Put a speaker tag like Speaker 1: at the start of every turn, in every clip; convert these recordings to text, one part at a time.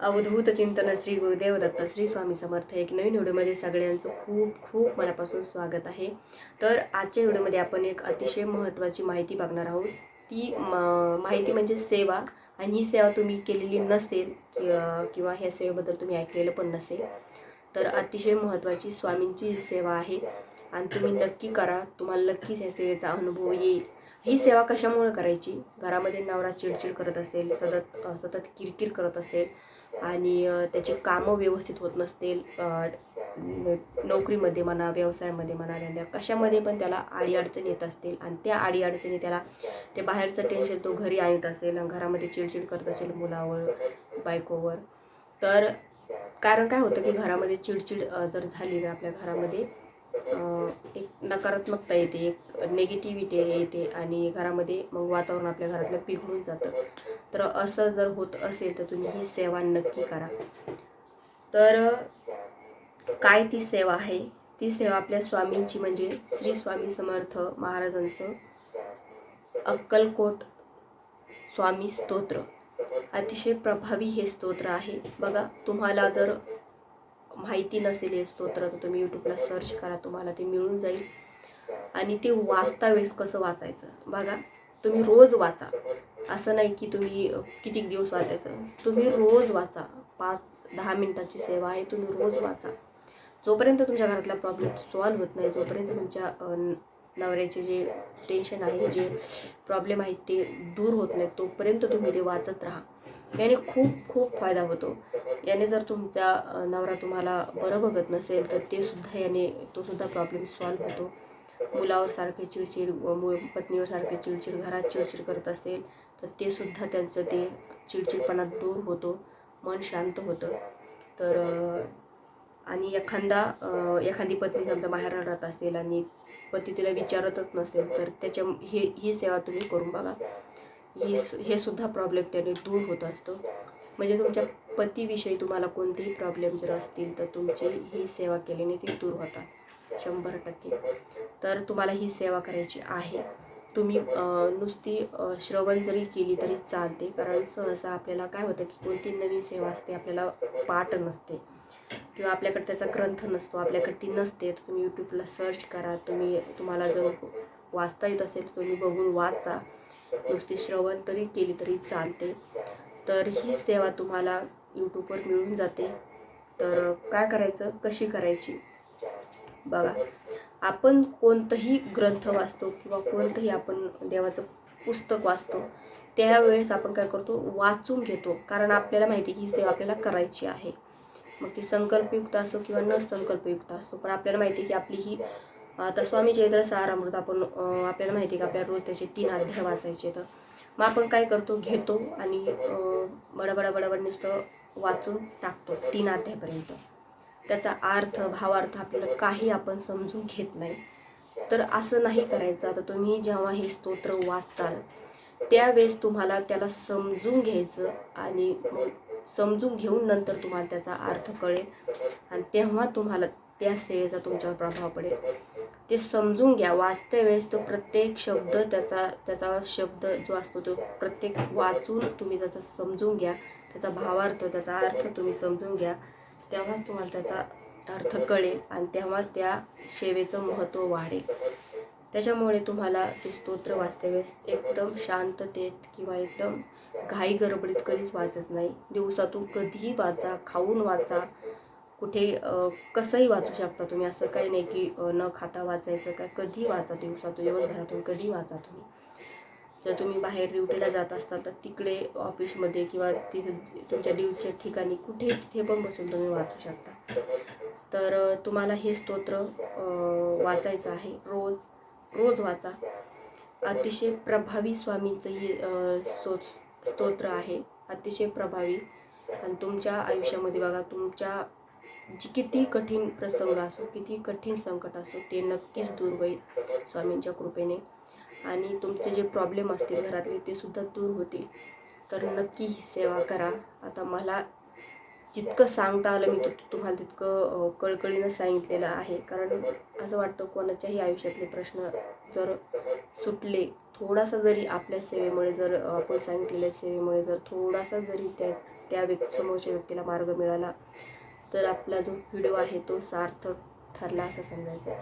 Speaker 1: अवधूत चिंतन श्री गुरुदेव दत्त श्री स्वामी समर्थ एक नवीन व्हिडिओमध्ये सगळ्यांचं खूप खूप मनापासून स्वागत आहे. तर आजच्या व्हिडिओमध्ये आपण एक अतिशय महत्त्वाची माहिती बघणार आहोत. ती म- माहिती म्हणजे सेवा. आणि ही सेवा तुम्ही केलेली नसेल किंवा ह्या सेवेबद्दल तुम्ही ऐकलेलं पण नसेल तर अतिशय महत्त्वाची स्वामींची सेवा आहे. आणि तुम्ही नक्की करा तुम्हाला नक्कीच ह्या सेवेचा अनुभव येईल. ही सेवा कशामुळे करायची? घरामध्ये नवरा चिडचिड करत असेल सतत सतत किरकिर करत असेल आणि त्याचे कामं व्यवस्थित होत नसतील नोकरीमध्ये म्हणा व्यवसायामध्ये म्हणा धंद्या कशामध्ये पण त्याला अडीअडचणी येत असतील आणि त्या अडीअडचणी त्याला ते बाहेरचं टेन्शन तो घरी आणत असेल आणि घरामध्ये चिडचिड करत असेल मुलावर बायकोवर. तर कारण काय होतं की घरामध्ये चिडचिड जर झाली ना आपल्या घरामध्ये एक नकारात्मकता येते एक नेगेटिव्हिटी येते आणि घरामध्ये मग वातावरण आपल्या घरातलं पिघळून जातं. तर असं जर होत असेल तर तुम्ही ही सेवा नक्की करा. तर काय ती सेवा आहे? ती सेवा आपल्या स्वामींची म्हणजे श्री स्वामी समर्थ महाराजांचं अक्कलकोट स्वामी स्तोत्र. अतिशय प्रभावी हे स्तोत्र आहे. बघा तुम्हाला जर माहिती नसेल हे स्तोत्र तर तुम्ही यूट्यूबला सर्च करा तुम्हाला ते मिळून जाईल. आणि ते वाचता वेळेस कसं वाचायचं? बघा तुम्ही रोज वाचा. असं नाही की तुम्ही कितीक किती दिवस वाचायचं. तुम्ही रोज वाचा. पाच दहा मिनटाची सेवा आहे तुम्ही रोज वाचा. जोपर्यंत तुमच्या घरातला प्रॉब्लेम सॉल्व्ह होत नाही जोपर्यंत तुमच्या नवऱ्याचे जे टेन्शन आहे जे प्रॉब्लेम आहेत ते दूर होत नाही तोपर्यंत तुम्ही ते वाचत राहा. याने खूप खूप फायदा होतो. याने जर तुमचा नवरा तुम्हाला बरं बघत नसेल तर ते सुद्धा याने तो सुद्धा प्रॉब्लेम सॉल्व्ह होतो. मुलावर सारखे चिडचिड व मु- पत्नीवर सारखे चिडचिड घरात चिडचिड करत असेल तर ते सुद्धा त्यांचं ते चिडचिडपणा दूर होतो मन शांत होतं. तर आणि एखादा एखादी पत्नी समजा माहेरात राहत असेल आणि पती तिला विचारतच नसेल तर त्याच्या हे ही सेवा तुम्ही करून बघा. ही हे सुद्धा प्रॉब्लेम त्याने दूर होत असतो. म्हणजे तुमच्या पतीविषयी तुम्हाला कोणतेही प्रॉब्लेम जर असतील तर तुमची ही सेवा केल्याने ती दूर होतात. शंभर टक्के. तर तुम्हाला ही सेवा करायची आहे. तुम्ही नुसती श्रवण जरी केली तरी चालते. कारण सहसा आपल्याला काय होतं की कोणती नवीन सेवा असते आपल्याला पाठ नसते. किंवा आपल्याकडे त्याचा ग्रंथ नसतो आपल्याकडे ती नसते. तर तुम्ही यूट्यूबला सर्च करा. तुम्ही तुम्हाला जर वाचता येत असेल तर तुम्ही बघून वाचा. नुसती श्रवण तरी केली तरी चालते. तर ही सेवा तुम्हाला यूट्यूबवर मिळून जाते. तर काय करायचं? कशी करायची? बघा आपण कोणतंही ग्रंथ वाचतो किंवा कोणतंही आपण देवाचं पुस्तक वाचतो त्यावेळेस आपण काय करतो? वाचून घेतो. कारण आपल्याला माहिती आहे की ही सेवा आपल्याला करायची आहे. मग ती संकल्पयुक्त असो किंवा न संकल्पयुक्त असो पण आपल्याला माहिती आहे की आपली ही आता स्वामी चैत्र सारामृत आपण आपल्याला माहिती आहे की आपल्याला रोज त्याचे तीन अध्याय वाचायचे तर मग आपण काय करतो? घेतो आणि अं, बडबड नुसतं वाचून टाकतो तीन अध्यायापर्यंत. त्याचा अर्थ भावार्थ आपल्याला काही आपण समजून घेत नाही. तर असं नाही करायचं. आता तुम्ही जेव्हा हे स्तोत्र वाचताल त्यावेळेस तुम्हाला त्याला समजून घ्यायचं आणि समजून घेऊन नंतर तुम्हाला त्याचा अर्थ कळेल. आणि तेव्हा तुम्हाला त्या सेवेचा तुमच्यावर प्रभाव पडेल. ते समजून घ्या. वाचते वेळेस तो प्रत्येक शब्द त्याचा त्याचा शब्द जो असतो तो प्रत्येक वाचून तुम्ही त्याचा समजून घ्या. त्याचा भावार्थ त्याचा अर्थ तुम्ही समजून घ्या. तेव्हाच तुम्हाला त्याचा अर्थ कळेल आणि तेव्हाच त्या सेवेचं महत्त्व वाढेल. त्याच्यामुळे तुम्हाला ते स्तोत्र वाचते वेळेस एकदम शांततेत किंवा एकदम घाई गडबडीत कधीच वाचत नाही. दिवसातून कधीही वाचा खाऊन वाचा. कुठे कसंही वाचू शकता तुम्ही. असं काही नाही की न खाता वाचायचं. काय कधी वाचा दिवसातून दिवसभरातून कधी वाचा तुम्ही. जर तुम्ही बाहेर ड्युटीला जात असताल तर तिकडे ऑफिसमध्ये किंवा तिथे तुमच्या ड्युटीच्या ठिकाणी कुठे तिथे पण बसून तुम्ही वाचू शकता. तर तुम्हाला हे स्तोत्र वाचायचं आहे. रोज रोज वाचा. अतिशय प्रभावी स्वामींचं हे स्तो स्तोत्र आहे. अतिशय प्रभावी. आणि तुमच्या आयुष्यामध्ये बघा तुमच्या जी किती कठीण प्रसंग असो किती कठीण संकट असो ते नक्कीच दूर होईल स्वामींच्या कृपेने. आणि तुमचे जे प्रॉब्लेम असतील घरातले ते सुद्धा दूर होतील. तर नक्की ही सेवा करा. आता मला जितकं सांगता आलं मी तुम्हाला तितकं कळकळीनं सांगितलेलं आहे. कारण असं वाटतं कोणाच्याही आयुष्यातले प्रश्न जर सुटले थोडासा जरी आपल्या सेवेमुळे जर आपण सांगितलेल्या सेवेमुळे जर थोडासा जरी त्या त्या व्यक्ती समोरच्या व्यक्तीला मार्ग मिळाला तर आपला जो व्हिडिओ आहे तो सार्थक ठरला असं समजायचं.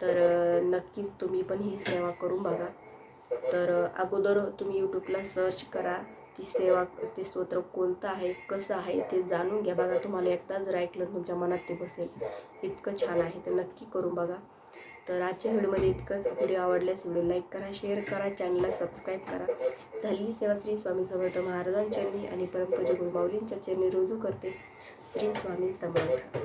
Speaker 1: तर नक्कीच तुम्ही पण ही सेवा करून बघा. तर अगोदर तुम्ही यूट्यूबला सर्च करा. ती सेवा ते स्तोत्र कोणतं आहे कसं आहे ते जाणून घ्या बघा. तुम्हाला एकदा जर ऐकलं तुमच्या मनात ते बसेल. इतकं छान आहे. तर नक्की करून बघा. तर आजच्या व्हिडिओमध्ये इतकंच. व्हिडिओ आवडल्यास व्हिडिओ लाईक करा शेअर करा चॅनलला सबस्क्राईब करा. झालेली सेवा श्री स्वामी समर्थ महाराजांच्या चरणी आणि परमपूज्य गुरुमाऊलींच्या चरणी रुजू करते. श्री स्वामी समर्थ.